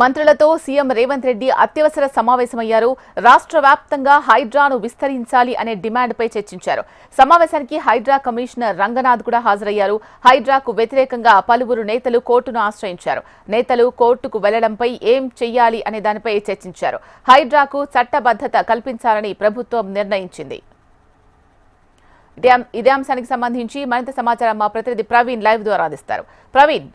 మంత్రులతో సీఎం రేవంత్ రెడ్డి అత్యవసర సమావేశమయ్యారు. రాష్ట్ర వ్యాప్తంగా హైడ్రాను విస్తరించాలి అనే డిమాండ్పై చర్చించారు. సమావేశానికి హైడ్రా కమిషనర్ రంగనాథ్ కూడా హాజరయ్యారు. హైడ్రాకు వ్యతిరేకంగా పలువురు నేతలు కోర్టును ఆశ్రయించారు. నేతలు కోర్టుకు వెళ్ళడంపై ఏం చెయ్యాలి అనే దానిపై చర్చించారు. హైడ్రాకు చట్టబద్ధత కల్పించాలని ప్రభుత్వం నిర్ణయించింది. ఇదే ఇదే అంశానికి సంబంధించి మరింత సమాచారం మా ప్రతినిధి ప్రవీణ్ లైవ్ ద్వారా అందిస్తారు. ప్రవీణ్.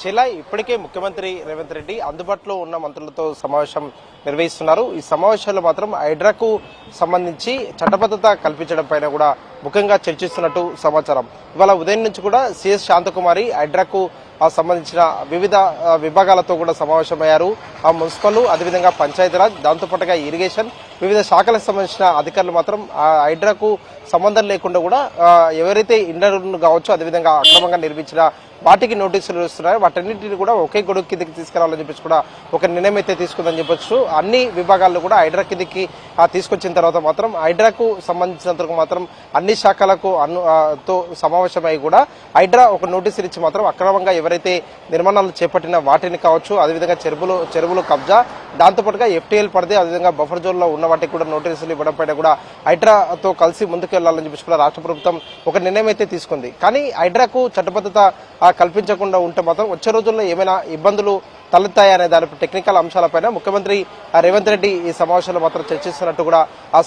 శిలా ఇప్పటికే ముఖ్యమంత్రి రేవంత్ రెడ్డి అందుబాటులో ఉన్న మంత్రులతో సమావేశం నిర్వహిస్తున్నారు. ఈ సమావేశంలో మాత్రం హైడ్రాకు సంబంధించి చట్టబద్ధత కల్పించడం పైన కూడా ముఖ్యంగా చర్చిస్తున్నట్టు సమాచారం. ఇవాళ ఉదయం నుంచి కూడా సిఎస్ శాంతకుమారి హైడ్రాకు సంబంధించిన వివిధ విభాగాలతో కూడా సమావేశమయ్యారు. ఆ మున్సిపల్ అదేవిధంగా పంచాయతీరాజ్ దాంతోపాటుగా ఇరిగేషన్ వివిధ శాఖలకు సంబంధించిన అధికారులు మాత్రం ఆ హైడ్రాకు సంబంధం లేకుండా కూడా ఎవరైతే ఇండర్ను కావచ్చు అదేవిధంగా అక్రమంగా నిర్మించిన వాటికి నోటీసులు ఇస్తున్నారో వాటన్నిటిని కూడా ఒకే గొడుగు కిందకి తీసుకురావాలని చెప్పేసి కూడా ఒక నిర్ణయం అయితే తీసుకుందని చెప్పొచ్చు. అన్ని విభాగాల్లో కూడా హైడ్రా కిందకి తీసుకొచ్చిన తర్వాత మాత్రం హైడ్రాకు సంబంధించినంత మాత్రం అన్ని శాఖలకు అను తో సమావేశమై కూడా హైడ్రా ఒక నోటీసులు ఇచ్చి మాత్రం అక్రమంగా ఎవరైతే నిర్మాణాలు చేపట్టిన వాటిని కావచ్చు అదేవిధంగా చెరువులు చెరువులు కబ్జా దాంతోపాటుగా ఎఫ్టీఎల్ పడితే అదేవిధంగా బఫర్ జోన్లో ఉన్న వాటికి కూడా నోటీసులు ఇవ్వడం పైన కూడా హైడ్రాతో కలిసి ముందుకు వెళ్ళాలని చెప్పేసి కూడా రాష్ట్ర ప్రభుత్వం ఒక నిర్ణయం అయితే తీసుకుంది. కానీ హైడ్రాకు చట్టబద్ధత కల్పించకుండా ఉంటే మాత్రం వచ్చే రోజుల్లో ఏమైనా ఇబ్బందులు తలెత్తాయనే దాని టెక్నికల్ అంశాలపైన ముఖ్యమంత్రి రేవంత్ రెడ్డి ఈ సమావేశంలో మాత్రం చర్చిస్తున్నట్టు కూడా ఆ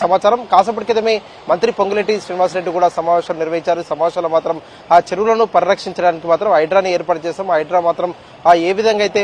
సమాచారం. కాసేపటి క్రితమే మంత్రి పొంగులేటి శ్రీనివాసరెడ్డి కూడా సమావేశం నిర్వహించారు. సమావేశంలో మాత్రం ఆ చెరువులను పరిరక్షించడానికి మాత్రం హైడ్రాని ఏర్పాటు చేస్తాం హైడ్రా మాత్రం ఏ విధంగా అయితే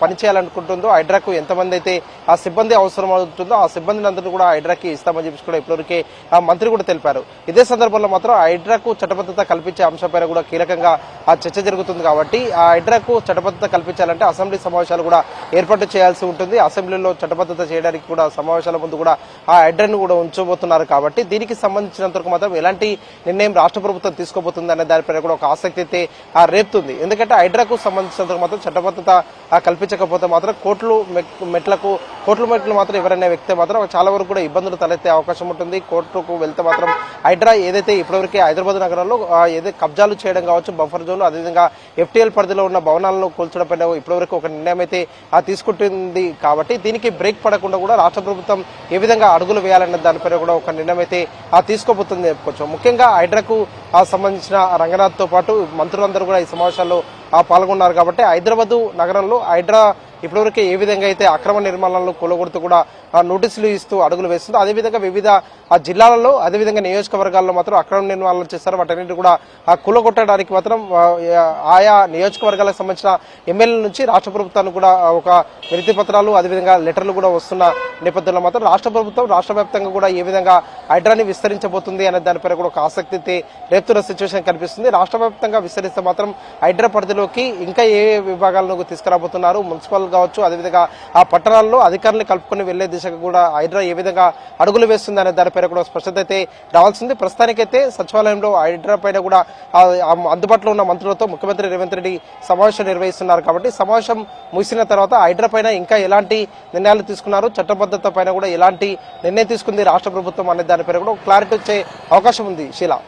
పని చేయాలనుకుంటుందో హైడ్రాకు ఎంతమంది అయితే ఆ సిబ్బంది అవసరం అవుతుందో ఆ సిబ్బందిని అందరూ కూడా హైడ్రాకి ఇస్తామని చెప్పి కూడా ఇప్పటివరకే ఆ మంత్రి కూడా తెలిపారు. ఇదే సందర్భంలో మాత్రం హైడ్రాకు చట్టబద్ధత కల్పించే అంశంపైన కూడా కీలకంగా ఆ చర్చ జరుగుతుంది కాబట్టి ఆ హైడ్రాకు చట్టబద్ధత కల్పించాలంటే అసెంబ్లీ సమావేశాలు కూడా ఏర్పాటు చేయాల్సి ఉంటుంది. అసెంబ్లీలో చట్టబద్ధత చేయడానికి కూడా సమావేశాల ముందు కూడా ఆ హైడ్రాను కూడా ఉంచబోతున్నారు కాబట్టి దీనికి సంబంధించినంతవరకు మాత్రం ఎలాంటి నిర్ణయం రాష్ట్ర ప్రభుత్వం తీసుకోబోతుంది అనే దానిపైన కూడా ఒక ఆసక్తి అయితే ఆ, రేపుతుంది. ఎందుకంటే హైడ్రాకు సంబంధించినంతవరకు మాత్రం చట్టబద్ధత కల్పించకపోతే మాత్రం కోట్లు మెట్- మెట్లకు కోట్లు మెట్లు మాత్రం ఎవరైనా వ్యక్తి మాత్రం చాలా వరకు కూడా ఇబ్బందులు తలెత్తే అవకాశం ఉంటుంది. కోర్టుకు వెళ్తే మాత్రం హైడ్రా ఏదైతే ఇప్పటివరకు హైదరాబాద్ నగరంలో ఏదైతే కబ్జాలు చేయడం కావచ్చు బఫర్ జోన్ అదేవిధంగా ఎఫ్టీఎల్ పరిధిలో ఉన్న భవనాలను కూల్చడం పైన ఇప్పటివరకు ఒక నిర్ణయం అయితే తీసుకుంటుంది కాబట్టి దీనికి బ్రేక్ పడకుండా కూడా రాష్ట్ర ప్రభుత్వం ఏ విధంగా అడుగులు వేయాలన్న దానిపైన కూడా ఒక నిర్ణయం అయితే ఆ తీసుకోబోతుంది. చెప్పుకోవచ్చు ముఖ్యంగా హైడ్రాకు ఆ సంబంధించిన రంగనాథ్తో పాటు మంత్రులందరూ కూడా ఈ సమావేశాల్లో పాల్గొన్నారు కాబట్టి హైదరాబాదు నగరంలో హైడ్రా ఇప్పటివరకు ఏ విధంగా అయితే అక్రమ నిర్మాణాలను కూలగొడుతూ కూడా నోటీసులు ఇస్తూ అడుగులు వేస్తుందో అదేవిధంగా వివిధ జిల్లాలలో అదేవిధంగా నియోజకవర్గాల్లో మాత్రం అక్రమ నిర్మాణాలు చేస్తారు. వాటన్నిటి కూడా ఆ కూలగొట్టడానికి మాత్రం ఆయా నియోజకవర్గాలకు సంబంధించిన ఎమ్మెల్యేల నుంచి రాష్ట్ర ప్రభుత్వానికి కూడా ఒక వినతి పత్రాలు అదేవిధంగా లెటర్లు కూడా వస్తున్న నేపథ్యంలో మాత్రం రాష్ట్ర ప్రభుత్వం రాష్ట్ర వ్యాప్తంగా కూడా ఏ విధంగా హైడ్రాని విస్తరించబోతుంది అనే దానిపై కూడా ఒక ఆసక్తి అయితే రేపుతున్న సిచ్యువేషన్ కనిపిస్తుంది. రాష్ట్ర వ్యాప్తంగా విస్తరిస్తే మాత్రం హైడ్రా పరిధిలోకి ఇంకా ఏ విభాగాలను తీసుకురాబోతున్నారు? మున్సిపల్ కావచ్చు అదేవిధంగా ఆ పట్టణాల్లో అధికారులను కలుపుకొని వెళ్ళే దిశగా కూడా హైడ్రా ఏ విధంగా అడుగులు వేస్తుంది అనే దానిపైన కూడా స్పష్టత అయితే రావాల్సింది. ప్రస్తుతానికైతే సచివాలయంలో హైడ్రా పైన కూడా అందుబాటులో ఉన్న మంత్రులతో ముఖ్యమంత్రి రేవంత్ రెడ్డి సమావేశం నిర్వహిస్తున్నారు కాబట్టి సమావేశం ముగిసిన తర్వాత హైడ్రా పైన ఇంకా ఎలాంటి నిర్ణయాలు తీసుకున్నారు చట్టబద్ధత పైన కూడా ఎలాంటి నిర్ణయం తీసుకుంది రాష్ట్ర ప్రభుత్వం అనే దానిపైన కూడా క్లారిటీ వచ్చే అవకాశం ఉంది. శీలా.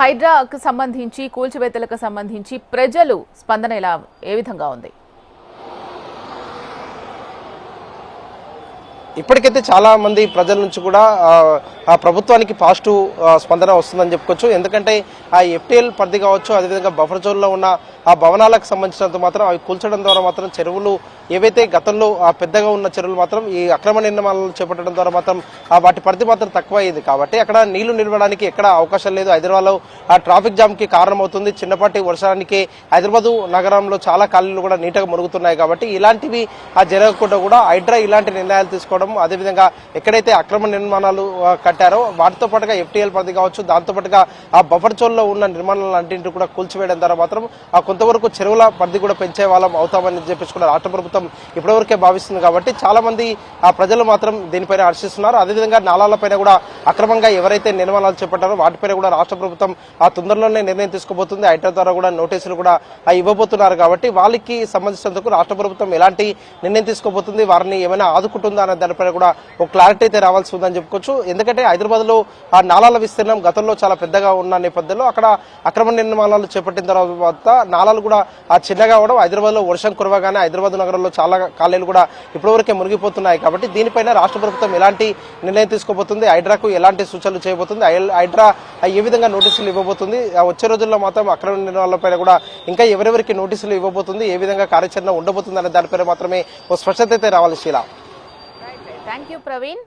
హైడ్రాకు సంబంధించి కూల్చివేతలకు సంబంధించి ప్రజలు స్పందన ఎలా ఏ విధంగా ఉంది? ఇప్పటికైతే చాలా మంది ప్రజల నుంచి కూడా ప్రభుత్వానికి పాజిటివ్ స్పందన వస్తుందని చెప్పుకోవచ్చు. ఎందుకంటే ఆ ఎఫ్టీఎల్ పరిధి కావచ్చు అదేవిధంగా బఫర్ జోన్లో ఉన్న ఆ భవనాలకు సంబంధించినంత మాత్రం అవి కూల్చడం ద్వారా మాత్రం చెరువులు ఏవైతే గతంలో ఆ పెద్దగా ఉన్న చెరువులు మాత్రం ఈ అక్రమ నిర్మాణాలను చేపట్టడం ద్వారా మాత్రం ఆ వాటి పరిధి మాత్రం తక్కువ అయ్యేది కాబట్టి అక్కడ నీళ్ళు నిలవడానికి ఎక్కడ అవకాశం లేదు. హైదరాబాద్లో ఆ ట్రాఫిక్ జామ్కి కారణమవుతుంది. చిన్నపాటి వర్షానికి హైదరాబాద్ నగరంలో చాలా కాలనీలు కూడా నీటగా మురుగుతున్నాయి కాబట్టి ఇలాంటివి ఆ జరగకుండా కూడా హైడ్రా ఇలాంటి నిర్ణయాలు తీసుకోవడం అదేవిధంగా ఎక్కడైతే అక్రమ నిర్మాణాలు కట్ కట్టారో వాటితో పాటుగా ఎఫ్టీఎల్ పరిధి కావచ్చు దాంతో పాటుగా ఆ బఫర్ జోన్లో ఉన్న నిర్మాణాలు అన్నింటినీ కూడా కూల్చివేయడం ద్వారా మాత్రం ఆ కొంతవరకు చెరువుల పరిధి కూడా పెంచే వాళ్ళం అవుతామని చెప్పేసి కూడా రాష్ట్ర ప్రభుత్వం ఇప్పటివరకే భావిస్తుంది కాబట్టి చాలా మంది ఆ ప్రజలు మాత్రం దీనిపైన హర్షిస్తున్నారు. అదేవిధంగా నాలాలపైన కూడా అక్రమంగా ఎవరైతే నిర్మాణాలు చేపట్టారో వాటిపైన కూడా రాష్ట్ర ప్రభుత్వం ఆ తొందరలోనే నిర్ణయం తీసుకోబోతుంది ఐటర్ ద్వారా కూడా నోటీసులు కూడా ఆ ఇవ్వబోతున్నారు కాబట్టి వాళ్ళకి సంబంధించినందుకు రాష్ట్ర ప్రభుత్వం ఎలాంటి నిర్ణయం తీసుకోబోతుంది? వారిని ఏమైనా ఆదుకుంటుందా అనే దానిపైన కూడా ఒక క్లారిటీ అయితే రావాల్సి ఉందని చెప్పుకోవచ్చు. ఎందుకంటే హైదరాబాద్లో ఆ నాలాల విస్తీర్ణం గతంలో చాలా పెద్దగా ఉన్న నేపథ్యంలో అక్కడ అక్రమ నిర్మాణాలు చేపట్టిన తర్వాత నాలాలు కూడా ఆ చిన్నగా అవడం హైదరాబాద్లో వర్షం కురవగానే హైదరాబాద్ నగరంలో చాలా కాలేలు కూడా ఇప్పటివరకే మునిగిపోతున్నాయి. కాబట్టి దీనిపైన రాష్ట్ర ప్రభుత్వం ఎలాంటి నిర్ణయం తీసుకోబోతుంది? హైడ్రాకు ఎలాంటి సూచనలు చేయబోతుంది? హైడ్రా ఏ విధంగా నోటీసులు ఇవ్వబోతుంది? ఆ వచ్చే రోజుల్లో మాత్రం అక్రమ నిర్మాణాలపైన కూడా ఇంకా ఎవరెవరికి నోటీసులు ఇవ్వబోతుంది? ఏ విధంగా కార్యాచరణ ఉండబోతుంది అనే దానిపైన మాత్రమే ఓ స్పష్టత అయితే రావాలి శీలా. Thank you Praveen